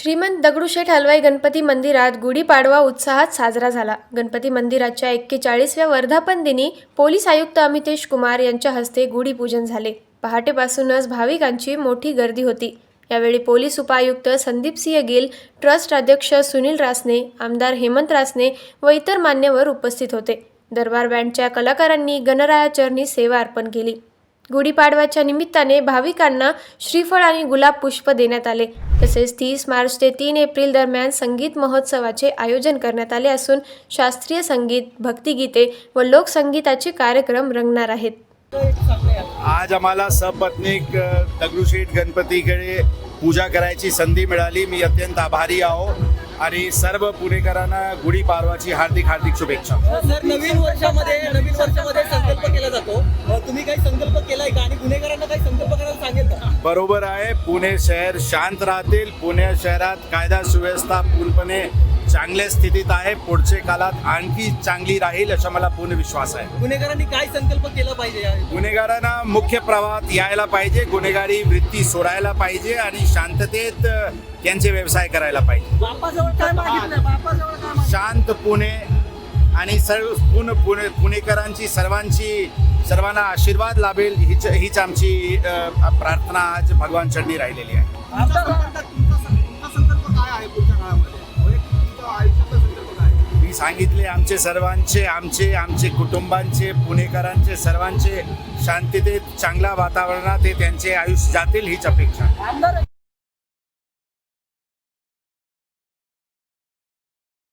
श्रीमंत दगडूशेठ हलवाई गणपती मंदिरात गुढीपाडवा उत्साहात साजरा झाला. गणपती मंदिराच्या एक्केचाळीसव्या वर्धापन दिनी पोलीस आयुक्त अमितेश कुमार यांच्या हस्ते गुढीपूजन झाले. पहाटेपासूनच भाविकांची मोठी गर्दी होती. यावेळी पोलीस उपायुक्त संदीप सिंह गिल ट्रस्ट अध्यक्ष सुनील रासने आमदार हेमंत रासने व इतर मान्यवर उपस्थित होते. दरबार बँडच्या कलाकारांनी गणरायाचरणी सेवा अर्पण केली. गुढीपाडव्याच्या निमित्ताने भाविकांना श्रीफळ आणि गुलाब पुष्प देण्यात आले. तसेच तीस मार्च ते तीन एप्रिल दरम्यान संगीत महोत्सवाचे आयोजन करण्यात आले असून शास्त्रीय संगीत भक्तिगीते व लोकसंगीताचे कार्यक्रम रंगणार आहेत. आज आम्हाला सपत्नीक दगडूशेठ गणपतीकडे पूजा करायची संधी मिळाली. मी अत्यंत आभारी आहो आणि सर्व पुणेकरांना गुढीपाडवाची हार्दिक हार्दिक शुभेच्छा. सर नवीन वर्षामध्ये बरोबर आहे. पुणे शहर शांत राहतील. पुणे शहरात कायदा सुव्यवस्था पूर्णपणे चांगल्या स्थितीत आहे. पुढच्या काळात आणखी चांगली राहील असा मला पूर्ण विश्वास आहे. गुन्हेगारांनी काय संकल्प केला पाहिजे गुन्हेगारांना मुख्य प्रवाहात यायला पाहिजे. गुन्हेगारी वृत्ती सोडायला पाहिजे आणि शांततेत त्यांचे व्यवसाय करायला पाहिजे? शांत पुणे आणि सर्व पुणे पुणे पुणेकरांची सर्वांची सर्वांना आशीर्वाद लाभेल हीच हीच आमची प्रार्थना आज भगवान चरणी राहिलेली आहे. काय आहे? मी सांगितले आमचे सर्वांचे आमचे आमचे कुटुंबांचे पुणेकरांचे सर्वांचे शांततेत चांगल्या वातावरणात ते त्यांचे आयुष्य जातील हीच अपेक्षा